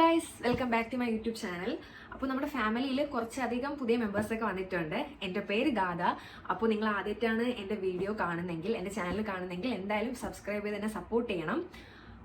Guys welcome back to my YouTube channel അപ്പോൾ നമ്മുടെ ഫാമിലിയിൽ കുറച്ചധികം പുതിയ മെമ്പേഴ്സൊക്കെ വന്നിട്ടുണ്ട്. എന്റെ പേര് ഗാഥ. അപ്പോൾ നിങ്ങൾ ആദ്യമായിട്ടാണ് എന്റെ വീഡിയോ കാണുന്നെങ്കിൽ എന്റെ ചാനൽ കാണുന്നെങ്കിൽ എന്തായാലും സബ്സ്ക്രൈബ് ചെയ്ത് എന്നെ സപ്പോർട്ട് ചെയ്യണം.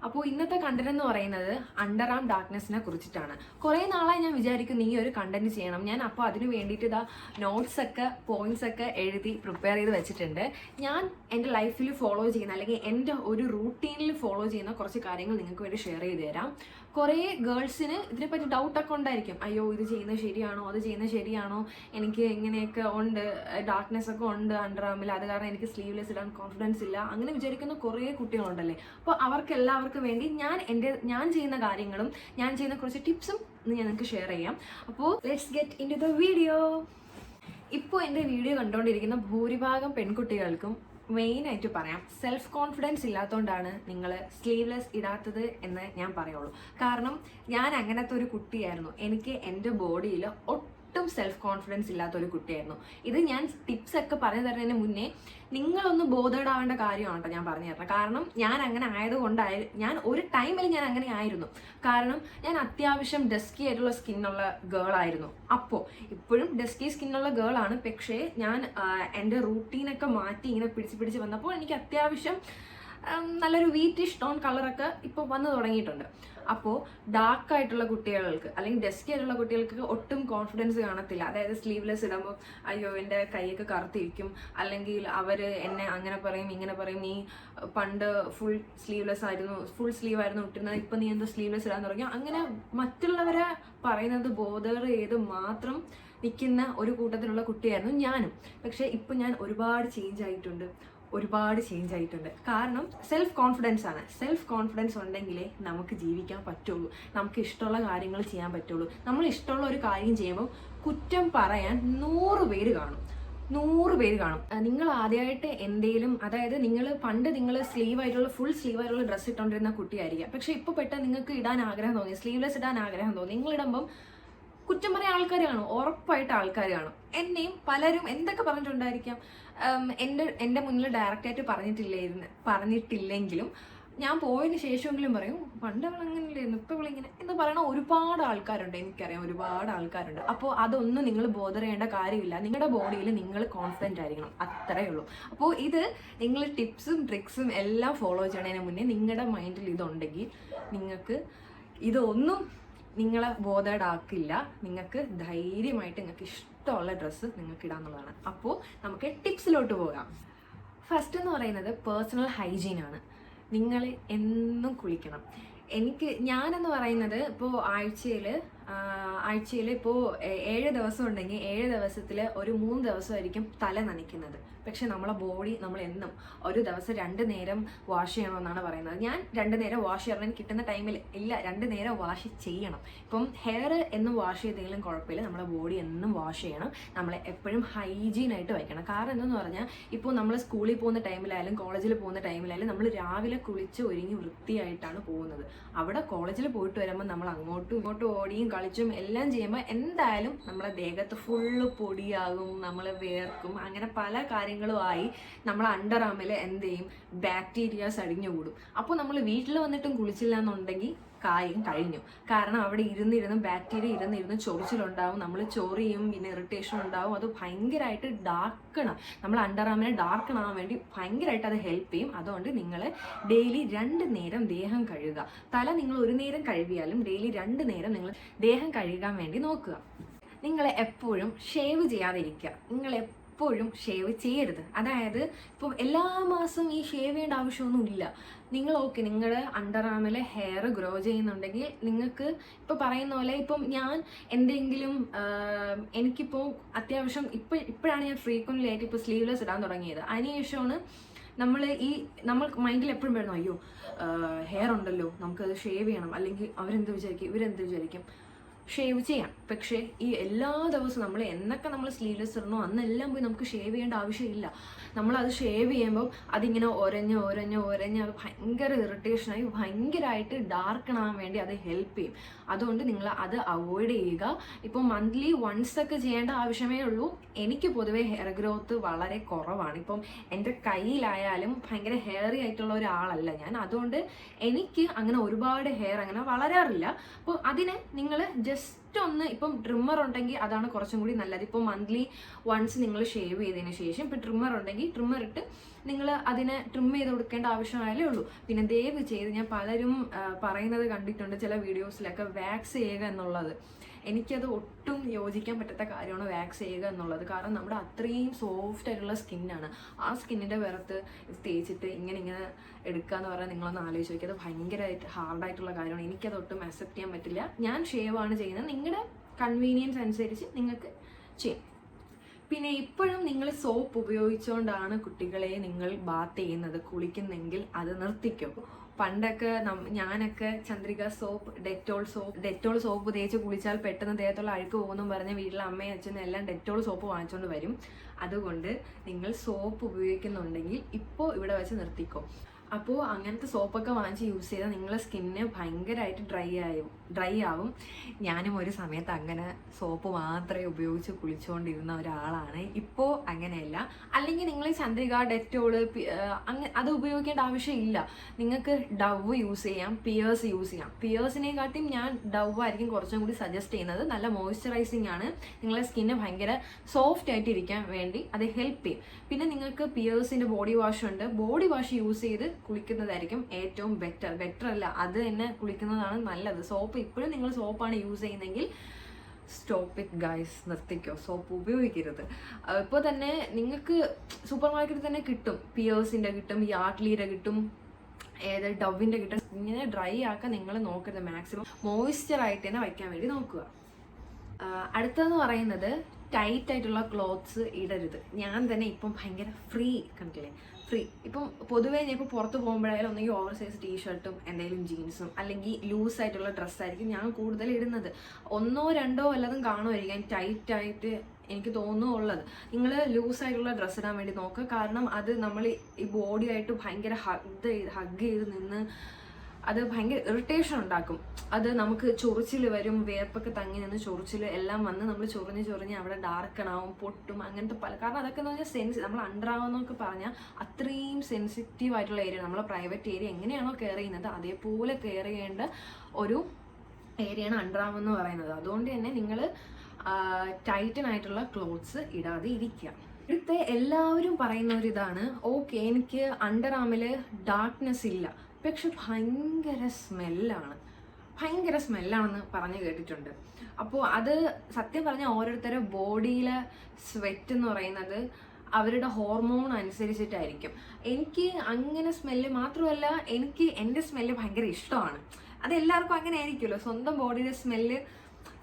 അപ്പോൾ ഇന്നത്തെ കണ്ടന്റ് എന്ന് പറയുന്നത് അണ്ടർ ആം ഡാർക്ക്നെസ്സിനെ കുറിച്ചിട്ടാണ്. കുറേ നാളായി ഞാൻ വിചാരിക്കുന്നു ഈ ഒരു കണ്ടന്റ് ചെയ്യണം. ഞാൻ അപ്പോൾ അതിന് വേണ്ടിയിട്ട് ഇതാ നോട്ട്സ് ഒക്കെ പോയിന്റ്സ് ഒക്കെ എഴുതി പ്രിപ്പയർ ചെയ്ത് വെച്ചിട്ടുണ്ട്. ഞാൻ എന്റെ ലൈഫിൽ ഫോളോ ചെയ്യുന്ന അല്ലെങ്കിൽ എന്റെ ഒരു റൂട്ടീനിൽ ഫോളോ ചെയ്യുന്ന കുറച്ച് കാര്യങ്ങൾ നിങ്ങൾക്ക് വേണ്ടി ഷെയർ ചെയ്ത് തരാം. കുറേ ഗേൾസിന് ഇതിനെപ്പറ്റി ഡൗട്ടൊക്കെ ഉണ്ടായിരിക്കും. അയ്യോ ഇത് ചെയ്യുന്നത് ശരിയാണോ? അത് ചെയ്യുന്നത് ശരിയാണോ? എനിക്ക് ഇങ്ങനെയൊക്കെ ഉണ്ട്? ഡാർക്ക്നെസ് ഒക്കെ ഉണ്ട് അണ്ടർ ആമിൽ അത് കാരണം എനിക്ക് സ്ലീവ്ലെസ് ഇടാൻ കോൺഫിഡൻസ് ഇല്ല. അങ്ങനെ വിചാരിക്കുന്ന കുറേ കുട്ടികളുണ്ടല്ലേ? അപ്പോൾ അവർക്ക് വേണ്ടി ഞാൻ എന്റെ ഞാൻ ചെയ്യുന്ന കാര്യങ്ങളും ഞാൻ ചെയ്യുന്ന കുറച്ച് ടിപ്സും ഞാൻ നിങ്ങൾക്ക് ഷെയർ ചെയ്യാം. അപ്പോൾ let's get into the video ഇപ്പോൾ എന്റെ വീഡിയോ കണ്ടുകൊണ്ടിരിക്കുന്ന ഭൂരിഭാഗം പെൺകുട്ടികൾക്കും മെയിനായിട്ട് പറയാം സെൽഫ് കോൺഫിഡൻസ് ഇല്ലാത്തതുകൊണ്ടാണ് നിങ്ങൾ സ്ലീവ്ലെസ് ഇടാത്തത് എന്ന് ഞാൻ പറയുള്ളൂ. കാരണം ഞാൻ അങ്ങനത്തെ ഒരു കുട്ടിയായിരുന്നു. എനിക്ക് എന്റെ ബോഡിയിൽ ഒട്ടും സെൽഫ് കോൺഫിഡൻസ് ഇല്ലാത്ത ഒരു കുട്ടിയായിരുന്നു. ഇത് ഞാൻ ടിപ്സ് ഒക്കെ പറഞ്ഞു തരുന്നതിന് മുന്നേ നിങ്ങളൊന്ന് ബോധേഡ് ആവേണ്ട കാര്യമാണ് കേട്ടോ ഞാൻ പറഞ്ഞു തരണം കാരണം ഞാൻ അങ്ങനെ ആയതുകൊണ്ടായി ഞാൻ ഒരു ടൈമിൽ ഞാൻ അങ്ങനെ ആയിരുന്നു. കാരണം ഞാൻ അത്യാവശ്യം ഡസ്കി ആയിട്ടുള്ള സ്കിന്നുള്ള ഗേൾ ആയിരുന്നു. അപ്പോൾ ഇപ്പോഴും ഡസ്കി സ്കിന്നുള്ള ഗേൾ ആണ്. പക്ഷേ ഞാൻ എന്റെ റൂട്ടീനൊക്കെ മാറ്റി ഇങ്ങനെ പിടിച്ച് പിടിച്ച് വന്നപ്പോൾ എനിക്ക് അത്യാവശ്യം നല്ലൊരു വീറ്റിഷ് ടോൺ കളറൊക്കെ ഇപ്പോൾ വന്നു തുടങ്ങിയിട്ടുണ്ട്. അപ്പോൾ ഡാർക്ക് ആയിട്ടുള്ള കുട്ടികൾക്ക് അല്ലെങ്കിൽ ഡെസ്കി ആയിട്ടുള്ള കുട്ടികൾക്ക് ഒട്ടും കോൺഫിഡൻസ് കാണത്തില്ല. അതായത് സ്ലീവ്ലെസ് ഇടുമ്പോൾ അയ്യോ എന്റെ കൈയൊക്കെ കറുത്തിരിക്കും. അല്ലെങ്കിൽ അവർ എന്നെ അങ്ങനെ പറയും ഇങ്ങനെ പറയും നീ പണ്ട് ഫുൾ സ്ലീവ്ലെസ് ആയിരുന്നു ഫുൾ സ്ലീവ് ആയിരുന്നു ഇട്ടിരുന്നത് ഇപ്പം നീ എന്താ സ്ലീവ്ലെസ് ഇടാൻ തുടങ്ങി അങ്ങനെ മറ്റുള്ളവരെ പറയുന്നത് ബോധർ ചെയ്ത് മാത്രം നിൽക്കുന്ന ഒരു കൂട്ടത്തിലുള്ള കുട്ടിയായിരുന്നു ഞാനും. പക്ഷേ ഇപ്പം ഞാൻ ഒരുപാട് ചേഞ്ച് ആയിട്ടുണ്ട്. ഒരുപാട് ചേഞ്ച് ആയിട്ടുണ്ട്. കാരണം സെൽഫ് കോൺഫിഡൻസ് ആണ്. സെൽഫ് കോൺഫിഡൻസ് ഉണ്ടെങ്കിലേ നമുക്ക് ജീവിക്കാൻ പറ്റുള്ളൂ. നമുക്ക് ഇഷ്ടമുള്ള കാര്യങ്ങൾ ചെയ്യാൻ പറ്റുള്ളൂ. നമ്മൾ ഇഷ്ടമുള്ള ഒരു കാര്യം ചെയ്യുമ്പോൾ കുറ്റം പറയാൻ നൂറ് പേര് കാണും. നൂറ് പേര് കാണും. നിങ്ങൾ ആദ്യമായിട്ട് എന്തെങ്കിലും അതായത് നിങ്ങൾ പണ്ട് നിങ്ങൾ സ്ലീവ് ആയിട്ടുള്ള ഫുൾ സ്ലീവ് ആയിട്ടുള്ള ഡ്രസ്സ് ഇട്ടുകൊണ്ടിരുന്ന കുട്ടിയായിരിക്കാം. പക്ഷെ ഇപ്പോൾ പെട്ടെന്ന് നിങ്ങൾക്ക് ഇടാൻ ആഗ്രഹം തോന്നി സ്ലീവ്ലെസ് ഇടാൻ ആഗ്രഹം തോന്നി. നിങ്ങൾ ഇടുമ്പം കുറ്റം പറയാൻ ആൾക്കാർ കാണും. ഉറപ്പായിട്ട് ആൾക്കാർ കാണും. എന്നെയും പലരും എന്തൊക്കെ പറഞ്ഞിട്ടുണ്ടായിരിക്കാം? എന്റെ എന്റെ മുന്നിൽ ഡയറക്റ്റായിട്ട് പറഞ്ഞിട്ടില്ലായിരുന്നു പറഞ്ഞിട്ടില്ലെങ്കിലും ഞാൻ പോയതിന് ശേഷമെങ്കിലും പറയും പണ്ട് അവൾ അങ്ങനെയല്ലായിരുന്നു ഇപ്പം ഇവളിങ്ങനെ എന്ന് പറയണ ഒരുപാട് ആൾക്കാരുണ്ട് എനിക്കറിയാം ഒരുപാട് ആൾക്കാരുണ്ട്. അപ്പോൾ അതൊന്നും നിങ്ങൾ ബോധർ ചെയ്യേണ്ട കാര്യമില്ല. നിങ്ങളുടെ ബോഡിയിൽ നിങ്ങൾ കോൺഫിഡന്റ് ആയിരിക്കണം. അത്രയേ ഉള്ളൂ. അപ്പോൾ ഇത് നിങ്ങൾ ടിപ്സും ട്രിക്സും എല്ലാം ഫോളോ ചെയ്യണതിന് മുന്നേ നിങ്ങളുടെ മൈൻഡിൽ ഇതുണ്ടെങ്കിൽ നിങ്ങൾക്ക് ഇതൊന്നും നിങ്ങളെ ബോധേഡാക്കില്ല നിങ്ങൾക്ക് ധൈര്യമായിട്ട് നിങ്ങൾക്ക് ഇഷ്ടമുള്ള ഡ്രസ്സ് നിങ്ങൾക്ക് ഇടാന്നുള്ളതാണ് അപ്പോൾ നമുക്ക് ടിപ്സിലോട്ട് പോകാം. ഫസ്റ്റ് എന്ന് പറയുന്നത് പേഴ്സണൽ ഹൈജീൻ ആണ്. നിങ്ങൾ എന്നും കുളിക്കണം. എനിക്ക് ഞാനെന്ന് പറയുന്നത് ഇപ്പോൾ ആഴ്ചയിൽ ആഴ്ചയിൽ ഇപ്പോൾ ഏഴ് ദിവസം ഉണ്ടെങ്കിൽ ഏഴ് ദിവസത്തിൽ ഒരു മൂന്ന് ദിവസമായിരിക്കും തല നനയ്ക്കുന്നത്. പക്ഷെ നമ്മളെ ബോഡി നമ്മൾ എന്നും ഒരു ദിവസം രണ്ട് നേരം വാഷ് ചെയ്യണമെന്നാണ് പറയുന്നത്. ഞാൻ രണ്ട് നേരം വാഷ് ചെയ്യണം കിട്ടുന്ന ടൈമിൽ ഇല്ല. രണ്ട് നേരം വാഷ് ചെയ്യണം. ഇപ്പം ഹെയർ എന്നും വാഷ് ചെയ്തെങ്കിലും കുഴപ്പമില്ല. നമ്മളെ ബോഡി എന്നും വാഷ് ചെയ്യണം. നമ്മളെ എപ്പോഴും ഹൈജീൻ ആയിട്ട് വയ്ക്കണം. കാരണം എന്തെന്ന് പറഞ്ഞാൽ ഇപ്പോൾ നമ്മൾ സ്കൂളിൽ പോകുന്ന ടൈമിലായാലും കോളേജിൽ പോകുന്ന ടൈമിലായാലും നമ്മൾ രാവിലെ കുളിച്ച് ഒരുങ്ങി വൃത്തിയായിട്ടാണ് പോകുന്നത്. അവിടെ കോളേജിൽ പോയിട്ട് വരുമ്പോൾ നമ്മൾ അങ്ങോട്ടും ഇങ്ങോട്ടും ഓടിയും കളിച്ചും എല്ലാം ചെയ്യുമ്പോൾ എന്തായാലും നമ്മളെ ദേഹത്ത് ഫുള്ള് പൊടിയാകും നമ്മൾ വേർക്കും. അങ്ങനെ പല കാര്യങ്ങളുമായി നമ്മൾ അണ്ടർ ആമിൽ എന്ത് ചെയ്യും? ബാക്ടീരിയാസ് അടിഞ്ഞുകൂടും അപ്പോൾ നമ്മൾ വീട്ടിൽ വന്നിട്ടും കുളിച്ചില്ല എന്നുണ്ടെങ്കിൽ കാര്യം കഴിഞ്ഞു. കാരണം അവിടെ ഇരുന്നിരുന്ന് ബാക്ടീരിയ ഇരുന്നിരുന്ന് ചൊറിച്ചിലുണ്ടാവും. നമ്മൾ ചൊറിയും പിന്നെ ഇറിറ്റേഷൻ ഉണ്ടാവും. അത് ഭയങ്കരമായിട്ട് ഡാർക്കണം നമ്മൾ അണ്ടർആമിനെ ഡാർക്കൺ ആവാൻ വേണ്ടി ഭയങ്കരമായിട്ട് അത് ഹെൽപ്പ് ചെയ്യും. അതുകൊണ്ട് നിങ്ങൾ ഡെയിലി രണ്ട് നേരം ദേഹം കഴുകുക. തല നിങ്ങൾ ഒരു നേരം കഴുകിയാലും ഡെയിലി രണ്ട് നേരം നിങ്ങൾ ദേഹം കഴുകാൻ വേണ്ടി നോക്കുക. നിങ്ങൾ എപ്പോഴും ഷേവ് ചെയ്യാതിരിക്കുക. നിങ്ങൾ എപ്പോഴും ഷേവ് ചെയ്യരുത്. അതായത് ഇപ്പം എല്ലാ മാസവും ഈ ഷേവ് ചെയ്യേണ്ട ആവശ്യമൊന്നുമില്ല. നിങ്ങൾ ഓക്കെ നിങ്ങളുടെ അണ്ടർ ആമിലെ ഹെയർ ഗ്രോ ചെയ്യുന്നുണ്ടെങ്കിൽ നിങ്ങൾക്ക് ഇപ്പോൾ പറയുന്ന പോലെ ഇപ്പം ഞാൻ എന്തെങ്കിലും എനിക്കിപ്പോൾ അത്യാവശ്യം ഇപ്പോൾ ഇപ്പോഴാണ് ഞാൻ ഫ്രീക്വന്റ്ലി ആയിട്ട് ഇപ്പോൾ സ്ലീവ്ലെസ് ഇടാൻ തുടങ്ങിയത്. അതിനുശേഷമാണ് നമ്മൾ ഈ നമ്മൾ മൈൻഡിൽ എപ്പോഴും വരുന്നു അയ്യോ ഹെയർ ഉണ്ടല്ലോ നമുക്കത് ഷേവ് ചെയ്യണം. അല്ലെങ്കിൽ അവരെന്ത് വിചാരിക്കും ഇവരെന്ത് വിചാരിക്കും? ഷേവ് ചെയ്യാം. പക്ഷേ ഈ എല്ലാ ദിവസവും നമ്മൾ എന്നൊക്കെ നമ്മൾ സ്ലീവ്ലെസ് ഇടണോ അന്നെല്ലാം പോയി നമുക്ക് ഷേവ് ചെയ്യേണ്ട ആവശ്യമില്ല. നമ്മളത് ഷേവ് ചെയ്യുമ്പോൾ അതിങ്ങനെ ഒരഞ്ഞ് ഒരഞ്ഞ് ഒരഞ്ഞ് അത് ഭയങ്കര ഇറിറ്റേഷനായി ഭയങ്കരമായിട്ട് ഡാർക്കണാൻ വേണ്ടി അത് ഹെൽപ്പ് ചെയ്യും. അതുകൊണ്ട് നിങ്ങൾ അത് അവോയ്ഡ് ചെയ്യുക. ഇപ്പോൾ മന്ത്ലി വൺസ് ഒക്കെ ചെയ്യേണ്ട ആവശ്യമേ ഉള്ളൂ. എനിക്ക് പൊതുവേ ഹെയർ ഗ്രോത്ത് വളരെ കുറവാണ്. ഇപ്പം എന്റെ കയ്യിലായാലും ഭയങ്കര ഹെയറി ആയിട്ടുള്ള ഒരാളല്ല ഞാൻ. അതുകൊണ്ട് എനിക്ക് അങ്ങനെ ഒരുപാട് ഹെയർ അങ്ങനെ വളരാറില്ല. അപ്പോൾ അതിനെ നിങ്ങൾ ജസ്റ്റ് ഒന്ന് ഇപ്പം ട്രിമ്മർ ഉണ്ടെങ്കിൽ അതാണ് കുറച്ചും കൂടി നല്ലത്. ഇപ്പോൾ മന്ത്ലി വൺസ് നിങ്ങൾ ഷേവ് ചെയ്തതിന് ശേഷം ഇപ്പം ട്രിമ്മർ ഉണ്ടെങ്കിൽ ട്രിമ്മർ ഇട്ട് നിങ്ങൾ അതിനെ ട്രിം ചെയ്ത് കൊടുക്കേണ്ട ആവശ്യമായാലേ ഉള്ളൂ. പിന്നെ ദയവ് ചെയ്ത് ഞാൻ പലരും പറയുന്നത് കണ്ടിട്ടുണ്ട് ചില വീഡിയോസിലൊക്കെ വാക്സ് ചെയ്യുക എന്നുള്ളത്. എനിക്കത് ഒട്ടും യോജിക്കാൻ പറ്റാത്ത കാര്യമാണ് വാക്സ് ചെയ്യുക എന്നുള്ളത്. കാരണം നമ്മുടെ അത്രയും സോഫ്റ്റ് ആയിട്ടുള്ള സ്കിന്നാണ് ആ സ്കിന്നിന്റെ വിറത്ത് തേച്ചിട്ട് ഇങ്ങനെ ഇങ്ങനെ എടുക്കുക എന്ന് പറഞ്ഞാൽ നിങ്ങളൊന്ന് ആലോചിച്ച് നോക്കിയത് ഭയങ്കരമായിട്ട് ഹാർഡായിട്ടുള്ള കാര്യമാണ്. എനിക്കത് ഒട്ടും അക്സെപ്റ്റ് ചെയ്യാൻ പറ്റില്ല. ഞാൻ ഷേവ് ആണ് ചെയ്യുന്നത്. നിങ്ങളുടെ കൺവീനിയൻസ് അനുസരിച്ച് നിങ്ങൾക്ക് ചെയ്യാം. പിന്നെ ഇപ്പോഴും നിങ്ങൾ സോപ്പ് ഉപയോഗിച്ചുകൊണ്ടാണ് കുട്ടികളെ നിങ്ങൾ ബാത്ത് ചെയ്യുന്നത്. കുളിക്കുന്നെങ്കിൽ അത് നിർത്തിക്കോ. പണ്ടൊക്കെ ഞാനൊക്കെ Chandrika soap Dettol soap Dettol soap തേച്ച് കുളിച്ചാൽ പെട്ടെന്ന് ദേഹത്തുള്ള അഴുക്ക് പോകുമെന്നും പറഞ്ഞ് വീട്ടിലെ അമ്മയും അച്ഛനും എല്ലാം ഡെറ്റോൾ സോപ്പ് വാങ്ങിച്ചുകൊണ്ട് വരും. അതുകൊണ്ട് നിങ്ങൾ സോപ്പ് ഉപയോഗിക്കുന്നുണ്ടെങ്കിൽ ഇപ്പോൾ ഇവിടെ വെച്ച് നിർത്തിക്കോ. അപ്പോൾ അങ്ങനത്തെ സോപ്പൊക്കെ വാങ്ങിച്ച് യൂസ് ചെയ്താൽ നിങ്ങളെ സ്കിന്ന് ഭയങ്കരമായിട്ട് ഡ്രൈ ആയും ഡ്രൈ ആവും. ഞാനും ഒരു സമയത്ത് അങ്ങനെ സോപ്പ് മാത്രമേ ഉപയോഗിച്ച് കുളിച്ചുകൊണ്ടിരുന്ന ഒരാളാണ്. ഇപ്പോൾ അങ്ങനെയല്ല. അല്ലെങ്കിൽ നിങ്ങൾ ചന്ദ്രിക ഡെറ്റോൾ അങ്ങനെ അത് ഉപയോഗിക്കേണ്ട ആവശ്യമില്ല. നിങ്ങൾക്ക് ഡവ് യൂസ് ചെയ്യാം പിയേഴ്സ് യൂസ് ചെയ്യാം. പിയേഴ്സിനെക്കാട്ടിയും ഞാൻ ഡവ് ആയിരിക്കും കുറച്ചും കൂടി സജസ്റ്റ് ചെയ്യുന്നത്. നല്ല മോയ്സ്ചറൈസിങ് ആണ്. നിങ്ങളെ സ്കിന്ന് ഭയങ്കര സോഫ്റ്റ് ആയിട്ട് ഇരിക്കാൻ വേണ്ടി അത് ഹെൽപ്പ് ചെയ്യും. പിന്നെ നിങ്ങൾക്ക് പിയേഴ്സിന്റെ ബോഡി വാഷ് ഉണ്ട്. ബോഡി വാഷ് യൂസ് ചെയ്ത് കുളിക്കുന്നതായിരിക്കും ഏറ്റവും ബെറ്റർ ബെറ്റർ അല്ല അത് തന്നെ കുളിക്കുന്നതാണ് നല്ലത്. സോപ്പ് ഇപ്പോഴും നിങ്ങൾ സോപ്പാണ് യൂസ് ചെയ്യുന്നതെങ്കിൽ സ്റ്റോപ്പ് ഇറ്റ് ഗൈസ് നിർത്തിക്കോ. സോപ്പ് ഉപയോഗിക്കരുത്. ഇപ്പോൾ തന്നെ നിങ്ങൾക്ക് സൂപ്പർ മാർക്കറ്റിൽ തന്നെ കിട്ടും. പിയേഴ്സിന്റെ കിട്ടും യാർട്ട്ലീയുടെ കിട്ടും ഏത് ഡവിന്റെ കിട്ടും. ഇങ്ങനെ ഡ്രൈ ആക്കാൻ നിങ്ങൾ നോക്കരുത്. മാക്സിമം മോയ്സ്ചറായിട്ട് തന്നെ വയ്ക്കാൻ വേണ്ടി നോക്കുക. അടുത്തതെന്ന് പറയുന്നത് ടൈറ്റ് ആയിട്ടുള്ള ക്ലോത്ത്സ് ഇടരുത്. ഞാൻ തന്നെ ഇപ്പം ഭയങ്കര ഫ്രീ കണ്ടില്ലേ? ഫ്രീ ഇപ്പം പൊതുവേ ഞാൻ ഇപ്പോൾ പുറത്ത് പോകുമ്പോഴായാലും ഒന്നെങ്കിൽ ഓവർ സൈസ് ടീഷർട്ടും എന്തെങ്കിലും ജീൻസും അല്ലെങ്കിൽ ലൂസ് ആയിട്ടുള്ള ഡ്രസ്സായിരിക്കും ഞാൻ കൂടുതൽ ഇടുന്നത്. ഒന്നോ രണ്ടോ വല്ലതും കാണുമായിരിക്കും. ടൈറ്റ് ആയിട്ട് എനിക്ക് തോന്നുന്നുള്ളത് നിങ്ങൾ ലൂസായിട്ടുള്ള ഡ്രസ്സ് ഇടാൻ വേണ്ടി നോക്കുക. കാരണം അത് നമ്മൾ ഈ ബോഡിയായിട്ട് ഭയങ്കര ഹഗ് ഹഗ് ചെയ്ത് നിന്ന് അത് ഭയങ്കര ഇറിറ്റേഷൻ ഉണ്ടാക്കും. അത് നമുക്ക് ചൊറിച്ചിൽ വരും വേർപ്പൊക്കെ തങ്ങി നിന്ന് ചൊറിച്ചിൽ എല്ലാം വന്ന് നമ്മൾ ചൊറിഞ്ഞ് ചൊറിഞ്ഞ് അവിടെ ഡാർക്കണാവും പൊട്ടും അങ്ങനത്തെ പല കാരണം അതൊക്കെ എന്ന് പറഞ്ഞാൽ സെൻസ് നമ്മൾ അണ്ടറാവെന്നൊക്കെ പറഞ്ഞാൽ അത്രയും സെൻസിറ്റീവ് ആയിട്ടുള്ള ഏരിയ നമ്മളെ പ്രൈവറ്റ് ഏരിയ എങ്ങനെയാണോ കെയർ ചെയ്യുന്നത് അതേപോലെ കെയർ ചെയ്യേണ്ട ഒരു ഏരിയയാണ് അണ്ടറാം എന്ന് പറയുന്നത്. അതുകൊണ്ട് തന്നെ നിങ്ങൾ ടൈറ്റൻ ആയിട്ടുള്ള ക്ലോത്ത്സ് ഇടാതെ ഇരിക്കുക. ഇവിടുത്തെ എല്ലാവരും പറയുന്ന ഒരു ഇതാണ് ഓക്കെ എനിക്ക് അണ്ടർ ആമിൽ ഡാർക്ക്നെസ് ഇല്ല. പക്ഷെ ഭയങ്കര സ്മെല്ലാണ്. ഭയങ്കര സ്മെല്ലാണെന്ന് പറഞ്ഞ് കേട്ടിട്ടുണ്ട്. അപ്പോൾ അത് സത്യം പറഞ്ഞാൽ ഓരോരുത്തരുടെ ബോഡിയിലെ സ്വെറ്റ് എന്ന് പറയുന്നത് അവരുടെ ഹോർമോൺ അനുസരിച്ചിട്ടായിരിക്കും. എനിക്ക് അങ്ങനെ സ്മെല്ല് മാത്രമല്ല എനിക്ക് എന്റെ സ്മെല്ല് ഭയങ്കര ഇഷ്ടമാണ്. അത് എല്ലാവർക്കും അങ്ങനെ ആയിരിക്കുമല്ലോ. സ്വന്തം ബോഡിയുടെ സ്മെല്ല്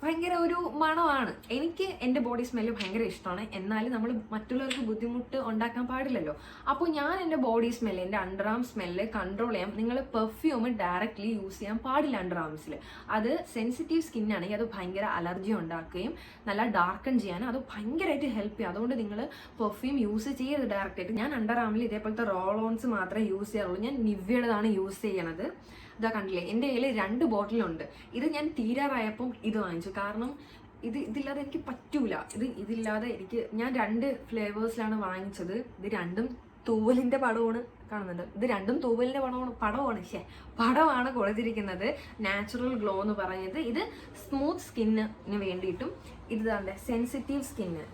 ഭയങ്കര ഒരു മണമാണ്. എനിക്ക് എന്റെ ബോഡി സ്മെല്ല് ഭയങ്കര ഇഷ്ടമാണ്. എന്നാലും നമ്മൾ മറ്റുള്ളവർക്ക് ബുദ്ധിമുട്ട് ഉണ്ടാക്കാൻ പാടില്ലല്ലോ. അപ്പോൾ ഞാൻ എന്റെ ബോഡി സ്മെല്ല് എന്റെ അണ്ടർആം സ്മെല്ല് കൺട്രോൾ ചെയ്യാം നിങ്ങൾ പെർഫ്യൂം ഡയറക്റ്റ്ലി യൂസ് ചെയ്യാൻ പാടില്ല അണ്ടർആംസിൽ അത് സെൻസിറ്റീവ് സ്കിൻ സ്കിന്നാണെങ്കിൽ അത് ഭയങ്കര അലർജി ഉണ്ടാക്കുകയും നല്ല ഡാർക്കൺ ചെയ്യാനും അത് ഭയങ്കരമായിട്ട് ഹെൽപ്പ് ചെയ്യും. അതുകൊണ്ട് നിങ്ങൾ പെർഫ്യൂം യൂസ് ചെയ്യരുത് ഡയറക്റ്റായിട്ട് ഞാൻ അണ്ടർആമിൽ ഇതേപോലത്തെ റോൾ ഓൺസ് മാത്രമേ യൂസ് ചെയ്യാറുള്ളൂ. ഞാൻ നിവ്യയുടേതാണ് യൂസ് ചെയ്യണത്. ഇതാ കണ്ടില്ലേ എന്റെ കയ്യിൽ രണ്ട് ബോട്ടിലുണ്ട്. ഇത് ഞാൻ തീരാറായപ്പം ഇത് വാങ്ങിച്ചു. കാരണം ഇത് ഇതില്ലാതെ എനിക്ക് പറ്റൂല. ഇത് ഇതില്ലാതെ എനിക്ക് ഞാൻ രണ്ട് ഫ്ലേവേഴ്സിലാണ് വാങ്ങിച്ചത്. ഇത് രണ്ടും തൂവലിന്റെ പടമാണ് കാണുന്നുണ്ട് ഇത് രണ്ടും തൂവലിന്റെ പടമാണ് പടമാണ്. ശേ പടമാണ് കൊടുത്തിരിക്കുന്നത്. നാച്ചുറൽ ഗ്ലോ എന്ന് പറഞ്ഞത് ഇത് സ്മൂത്ത് സ്കിന്നിന് വേണ്ടിയിട്ടും ഇത് തന്നെ സെൻസിറ്റീവ് സ്കിന്ന്.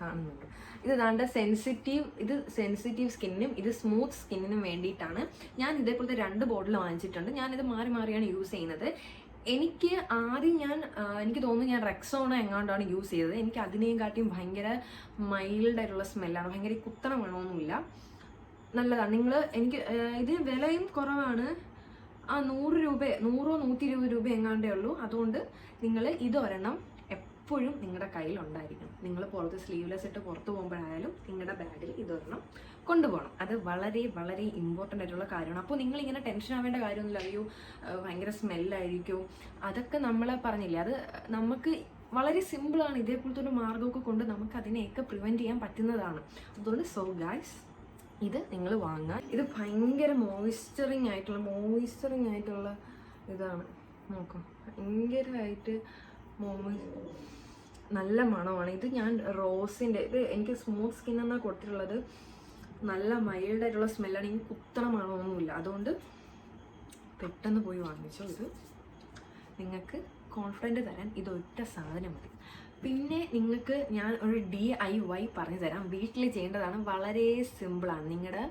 കാണുന്നുണ്ട്? ഇത് ദാണ്ട് സെൻസിറ്റീവ് ഇത് സെൻസിറ്റീവ് സ്കിന്നിനും ഇത് സ്മൂത്ത് സ്കിന്നിനും വേണ്ടിയിട്ടാണ്. ഞാൻ ഇതേപോലത്തെ രണ്ട് ബോട്ടിൽ വാങ്ങിച്ചിട്ടുണ്ട്. ഞാനിത് മാറി മാറിയാണ് യൂസ് ചെയ്യുന്നത്. എനിക്ക് ആദ്യം ഞാൻ എനിക്ക് തോന്നുന്നു ഞാൻ റെക്സോണ എങ്ങാണ്ടാണ് യൂസ് ചെയ്തത്. എനിക്ക് അതിനെയും കാട്ടിയും ഭയങ്കര മൈൽഡായിട്ടുള്ള സ്മെല്ലാണ് ഭയങ്കര കുത്തണ മണമൊന്നുമില്ല. നല്ലതാണ്. നിങ്ങൾ എനിക്ക് ഇതിന് വിലയും കുറവാണ്. ആ നൂറ് രൂപ നൂറോ നൂറ്റി ഇരുപത് രൂപ എങ്ങാണ്ടേ ഉള്ളൂ. അതുകൊണ്ട് നിങ്ങൾ ഇതൊരെണ്ണം എപ്പോഴും നിങ്ങളുടെ കയ്യിൽ ഉണ്ടായിരിക്കണം നിങ്ങൾ പുറത്ത് സ്ലീവ്ലെസ് ഇട്ട് പുറത്ത് പോകുമ്പോഴായാലും നിങ്ങളുടെ ബാഗിൽ ഇതൊരെണ്ണം കൊണ്ടുപോകണം. അത് വളരെ വളരെ ഇമ്പോർട്ടന്റ് ആയിട്ടുള്ള കാര്യമാണ്. അപ്പോൾ നിങ്ങൾ ഇങ്ങനെ ടെൻഷൻ ആവേണ്ട കാര്യമൊന്നുമില്ല. അയ്യോ ഭയങ്കര സ്മെല്ലായിരിക്കും അതൊക്കെ നമ്മൾ പറഞ്ഞില്ലേ? അത് നമുക്ക് വളരെ സിമ്പിളാണ് ഇതേപോലത്തെ ഒരു മാർഗമൊക്കെ കൊണ്ട് നമുക്ക് അതിനെയൊക്കെ പ്രിവെന്റ് ചെയ്യാൻ പറ്റുന്നതാണ്. അതുകൊണ്ട് സോ ഗായ്സ് ഇത് നിങ്ങൾ വാങ്ങാൻ. ഇത് ഭയങ്കര മോയ്സ്ചറിങ് ആയിട്ടുള്ള മോയ്സ്ചറിങ് ആയിട്ടുള്ള ഇതാണ്. നോക്കാം ഭയങ്കരമായിട്ട് മോയ് നല്ല മണമാണ്. ഇത് ഞാൻ റോസിന്റെ ഇത് എനിക്ക് സ്മൂത്ത് സ്കിൻ എന്നാണ് കൊടുത്തിട്ടുള്ളത്. നല്ല മൈൽഡായിട്ടുള്ള സ്മെല്ലാണ് എനിക്ക് കുത്തണ മണമൊന്നുമില്ല. അതുകൊണ്ട് പെട്ടെന്ന് പോയി വാങ്ങിച്ചു ഇത്. നിങ്ങൾക്ക് കോൺഫിഡന്റ് തരാൻ ഇതൊറ്റ സാധനം മതി. പിന്നെ നിങ്ങൾക്ക് ഞാൻ ഒരു ഡി ഐ വൈ പറഞ്ഞു തരാം വീട്ടിൽ ചെയ്യേണ്ടതാണ്. വളരെ സിമ്പിളാണ് നിങ്ങളുടെ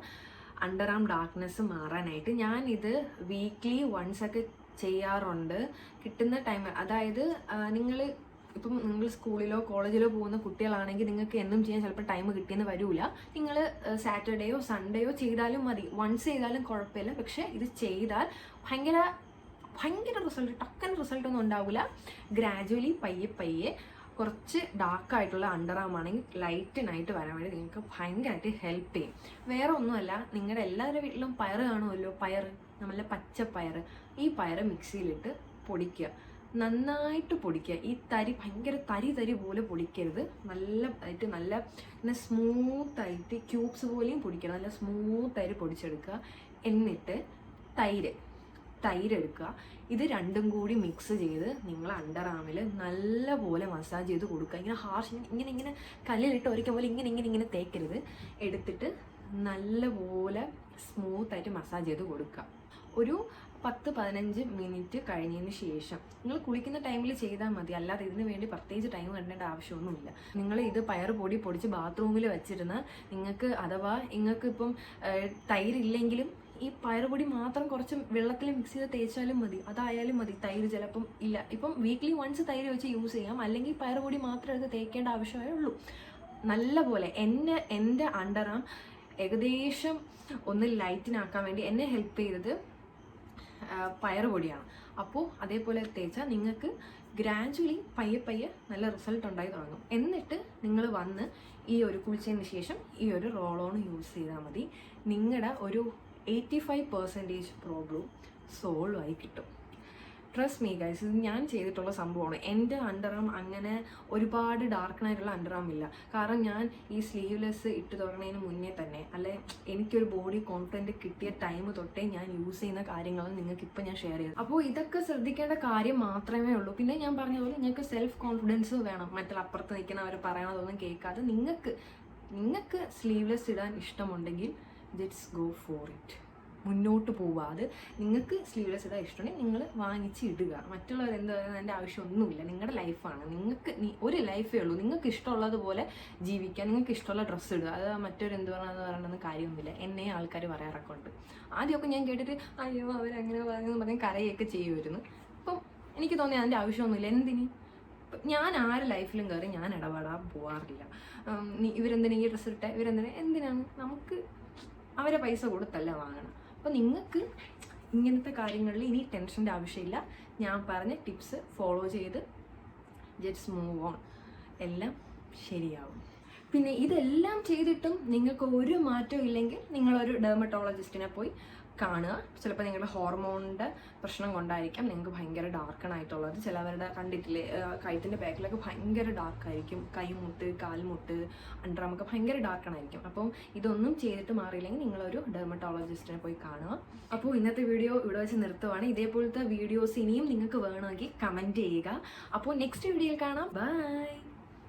അണ്ടർ ആം ഡാർക്ക്നെസ് മാറാനായിട്ട്. ഞാനിത് വീക്ക്ലി വൺസ് ഒക്കെ ചെയ്യാറുണ്ട്. കിട്ടുന്ന ടൈം അതായത് നിങ്ങൾ ഇപ്പം നിങ്ങൾ സ്കൂളിലോ കോളേജിലോ പോകുന്ന കുട്ടികളാണെങ്കിൽ നിങ്ങൾക്ക് എന്നും ചെയ്യാൻ ചിലപ്പോൾ ടൈം കിട്ടിയെന്ന് വരില്ല നിങ്ങൾ സാറ്റർഡേയോ സൺഡേയോ ചെയ്താലും മതി. വൺസ് ചെയ്താലും കുഴപ്പമില്ല. പക്ഷേ ഇത് ചെയ്താൽ ഭയങ്കര ഭയങ്കര റിസൾട്ട് ടക്കൻ റിസൾട്ടൊന്നും ഉണ്ടാവില്ല. ഗ്രാജുവലി പയ്യെ പയ്യെ കുറച്ച് ഡാർക്ക് ആയിട്ടുള്ള അണ്ടർ ആം ആണെങ്കിൽ ലൈറ്റനായിട്ട് വരാൻ വേണ്ടി നിങ്ങൾക്ക് ഭയങ്കരമായിട്ട് ഹെൽപ്പ് ചെയ്യും. വേറെ ഒന്നുമല്ല നിങ്ങളുടെ എല്ലാവരുടെ വീട്ടിലും പയർ കാണുമല്ലോ? പയർ നമ്മളെ പച്ച പയർ ഈ പയർ മിക്സിയിലിട്ട് പൊടിക്കുക. നന്നായിട്ട് പൊടിക്കുക. ഈ തരി ഭയങ്കര തരി തരി പോലെ പൊടിക്കരുത്. നല്ല ആയിട്ട് നല്ല നല്ല സ്മൂത്തായിട്ട് ക്യൂബ്സ് പോലെയും പൊടിക്കണം. നല്ല സ്മൂത്തായിട്ട് പൊടിച്ചെടുക്കുക. എന്നിട്ട് തൈര്. തൈര് എടുക്കുക ഇത് രണ്ടും കൂടി മിക്സ് ചെയ്ത് നിങ്ങൾ അണ്ടർ ആമിൽ നല്ല പോലെ മസാജ് ചെയ്ത് കൊടുക്കുക. ഇങ്ങനെ ഹാർഷ് ഇങ്ങനെ ഇങ്ങനെ കല്ലിലിട്ട് ഒരിക്കൽ പോലെ ഇങ്ങനെ ഇങ്ങനെ ഇങ്ങനെ തേക്കരുത്. എടുത്തിട്ട് നല്ലപോലെ സ്മൂത്തായിട്ട് മസാജ് ചെയ്ത് കൊടുക്കുക. ഒരു പത്ത് പതിനഞ്ച് മിനിറ്റ് കഴിഞ്ഞതിന് ശേഷം നിങ്ങൾ കുളിക്കുന്ന ടൈമിൽ ചെയ്താൽ മതി. അല്ലാതെ ഇതിന് വേണ്ടി പ്രത്യേകിച്ച് ടൈം കണ്ടേണ്ട ആവശ്യമൊന്നുമില്ല. നിങ്ങൾ ഇത് പയർ പൊടി പൊടിച്ച് ബാത്റൂമിൽ വെച്ചിരുന്ന് നിങ്ങൾക്ക് അഥവാ നിങ്ങൾക്ക് ഇപ്പം തൈരില്ലെങ്കിലും ഈ പയറുപൊടി മാത്രം കുറച്ച് വെള്ളത്തിൽ മിക്സ് ചെയ്ത് തേച്ചാലും മതി. അതായാലും മതി. തൈര് ചിലപ്പം ഇല്ല. ഇപ്പം വീക്ക്ലി വൺസ് തൈര് വെച്ച് യൂസ് ചെയ്യാം. അല്ലെങ്കിൽ പയറുപൊടി മാത്രം എടുത്ത് തേക്കേണ്ട ആവശ്യമേ ഉള്ളൂ. നല്ല പോലെ എന്റെ എന്റെ അണ്ടറാം ഏകദേശം ഒന്ന് ലൈറ്റിനാക്കാൻ വേണ്ടി എന്നെ ഹെൽപ്പ് ചെയ്തത് പയറുപൊടിയാണ്. അപ്പോൾ അതേപോലെ തേച്ചാൽ നിങ്ങൾക്ക് ഗ്രാജുവലി പയ്യെ പയ്യെ നല്ല റിസൾട്ട് ഉണ്ടായി തുടങ്ങും. എന്നിട്ട് നിങ്ങൾ വന്ന് ഈ ഒരു കുളിച്ചതിന് ശേഷം ഈ ഒരു റോളോൺ യൂസ് ചെയ്താൽ മതി. നിങ്ങളുടെ ഒരു eighty five percentage problem solve ആയി കിട്ടും. ട്രസ്റ്റ് മീ ഗൈസ് ഇത് ഞാൻ ചെയ്തിട്ടുള്ള സംഭവമാണ്. എന്റെ അണ്ടറാം അങ്ങനെ ഒരുപാട് ഡാർക്കനായിട്ടുള്ള ആം ഇല്ല. കാരണം ഞാൻ ഈ സ്ലീവ്ലെസ് ഇട്ട് തുടങ്ങുന്നതിന് മുന്നേ തന്നെ അല്ലെ എനിക്കൊരു ബോഡി കോൺഫിഡന്റ് കിട്ടിയ ടൈം തൊട്ടേ ഞാൻ യൂസ് ചെയ്യുന്ന കാര്യങ്ങൾ നിങ്ങൾക്ക് ഇപ്പം ഞാൻ ഷെയർ ചെയ്തു അപ്പോൾ ഇതൊക്കെ ശ്രദ്ധിക്കേണ്ട കാര്യം മാത്രമേ ഉള്ളൂ. പിന്നെ ഞാൻ പറഞ്ഞ പോലെ നിങ്ങൾക്ക് സെൽഫ് കോൺഫിഡൻസ് വേണം. മറ്റുള്ള അപ്പുറത്ത് നിൽക്കുന്നവർ പറയണതൊന്നും കേൾക്കാതെ നിങ്ങൾക്ക് നിങ്ങൾക്ക് സ്ലീവ്ലെസ് ഇടാൻ ഇഷ്ടമുണ്ടെങ്കിൽ ജറ്റ്സ് ഗോ ഫോർ ഇറ്റ് മുന്നോട്ട് പോവാതെ നിങ്ങൾക്ക് സ്ലീവ്ലെസ് ഇടാൻ ഇഷ്ടമുണ്ടെങ്കിൽ നിങ്ങൾ വാങ്ങിച്ച് ഇടുക. മറ്റുള്ളവർ എന്ത് പറയുന്നതിന്റെ ആവശ്യമൊന്നുമില്ല. നിങ്ങളുടെ ലൈഫാണ് നിങ്ങൾക്ക് ഒരു ലൈഫേ ഉള്ളൂ. നിങ്ങൾക്ക് ഇഷ്ടമുള്ളതുപോലെ ജീവിക്കാൻ നിങ്ങൾക്ക് ഇഷ്ടമുള്ള ഡ്രസ്സ് ഇടുക. അത് മറ്റൊരു എന്ത് പറയണമെന്ന് കാര്യമൊന്നുമില്ല. എന്നെ ആൾക്കാർ പറയാറൊക്കെ ഉണ്ട്. ആദ്യമൊക്കെ ഞാൻ കേട്ടിട്ട് അയ്യോ അവരങ്ങനെ പറയുന്നത് പറഞ്ഞ് കരയൊക്കെ ചെയ്യുമായിരുന്നു. അപ്പം എനിക്ക് തോന്നി അതിന്റെ ആവശ്യമൊന്നുമില്ല. എന്തിന്? ഞാൻ ആരെ ലൈഫിലും കയറി ഞാൻ ഇടപെടാൻ പോവാറില്ല. ഇവരെന്തിനാ ഈ ഡ്രസ്സ് ഇട്ടെ? ഇവരെന്തിനാ? എന്തിനാണ്? നമുക്ക് അവരെ പൈസ കൊടുത്തല്ല വാങ്ങണം. അപ്പോൾ നിങ്ങൾക്ക് ഇങ്ങനത്തെ കാര്യങ്ങളിൽ ഇനി ടെൻഷന്റെ ആവശ്യമില്ല. ഞാൻ പറഞ്ഞ ടിപ്സ് ഫോളോ ചെയ്ത് ജസ്റ്റ് മൂവ് ഓൺ എല്ലാം ശരിയാവും. പിന്നെ ഇതെല്ലാം ചെയ്തിട്ടും നിങ്ങൾക്ക് ഒരു മാറ്റം ഇല്ലെങ്കിൽ നിങ്ങളൊരു ഡെർമറ്റോളജിസ്റ്റിനെ പോയി കാണുക ചിലപ്പോൾ നിങ്ങളുടെ ഹോർമോണിന്റെ പ്രശ്നം കൊണ്ടായിരിക്കാം നിങ്ങൾക്ക് ഭയങ്കര ഡാർക്കണായിട്ടുള്ളത്. ചിലവരുടെ കണ്ടിട്ടില്ലേ കൈത്തിന്റെ ബാക്കിലൊക്കെ ഭയങ്കര ഡാർക്കായിരിക്കും. കൈമുട്ട് കാൽമുട്ട് അണ്ടറമൊക്കെ ഭയങ്കര ഡാർക്കണായിരിക്കും. അപ്പം ഇതൊന്നും ചെയ്തിട്ട് മാറിയില്ലെങ്കിൽ നിങ്ങളൊരു ഡെർമറ്റോളജിസ്റ്റിനെ പോയി കാണുക. അപ്പോൾ ഇന്നത്തെ വീഡിയോ ഇവിടെ വെച്ച് നിർത്തുവാണ്. ഇതേപോലത്തെ വീഡിയോസ് ഇനിയും നിങ്ങൾക്ക് വേണമെങ്കിൽ കമന്റ് ചെയ്യുക. അപ്പോൾ നെക്സ്റ്റ് വീഡിയോയിൽ കാണാം. ബൈ!